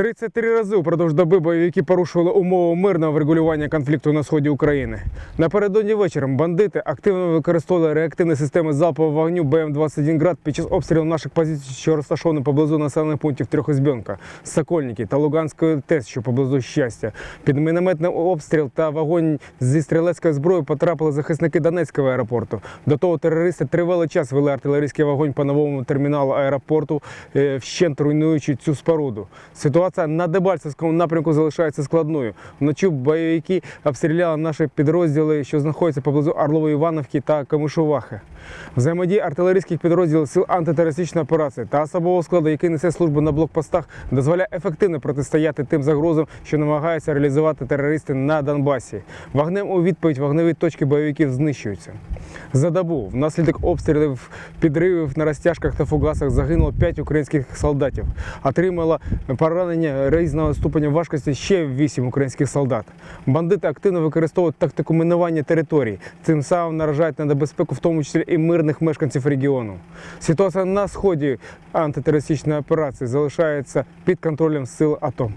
33 рази упродовж доби бойовики порушували умови мирного врегулювання конфлікту на сході України. Напередодні вечором бандити активно використовували реактивні системи залпового вогню БМ-21 «Град» під час обстрілу наших позицій, що розташовані поблизу населених пунктів Трьохізбьонка, Сокольники та Луганської ТЕС, що поблизу щастя. Під мінометний обстріл та вогонь зі стрілецької зброї потрапили захисники Донецького аеропорту. До того терористи тривалий час вели артилерійський вогонь по новому терміналу аеропорту, е, вщент руйнуючи цю споруду. Ситуація на Дебальцевському напрямку залишається складною. Вночі бойовики обстріляли наші підрозділи, що знаходяться поблизу Орлової Івановки та Камишувахи. Взаємодія артилерійських підрозділів сил антитерористичної операції та особового складу, який несе службу на блокпостах, дозволяє ефективно протистояти тим загрозам, що намагаються реалізувати терористи на Донбасі. Вогнем у відповідь вогневі точки бойовиків знищуються. За добу внаслідок обстрілів, підривів на розтяжках та фугасах загинуло 5 українських солдатів. Отримало поранення різного ступеня важкості ще 8 українських солдат. Бандити активно використовують тактику минування територій, цим самим наражають на небезпеку, в тому числі і мирних мешканців регіону. Ситуація на сході антитерористичної операції залишається під контролем сил АТО.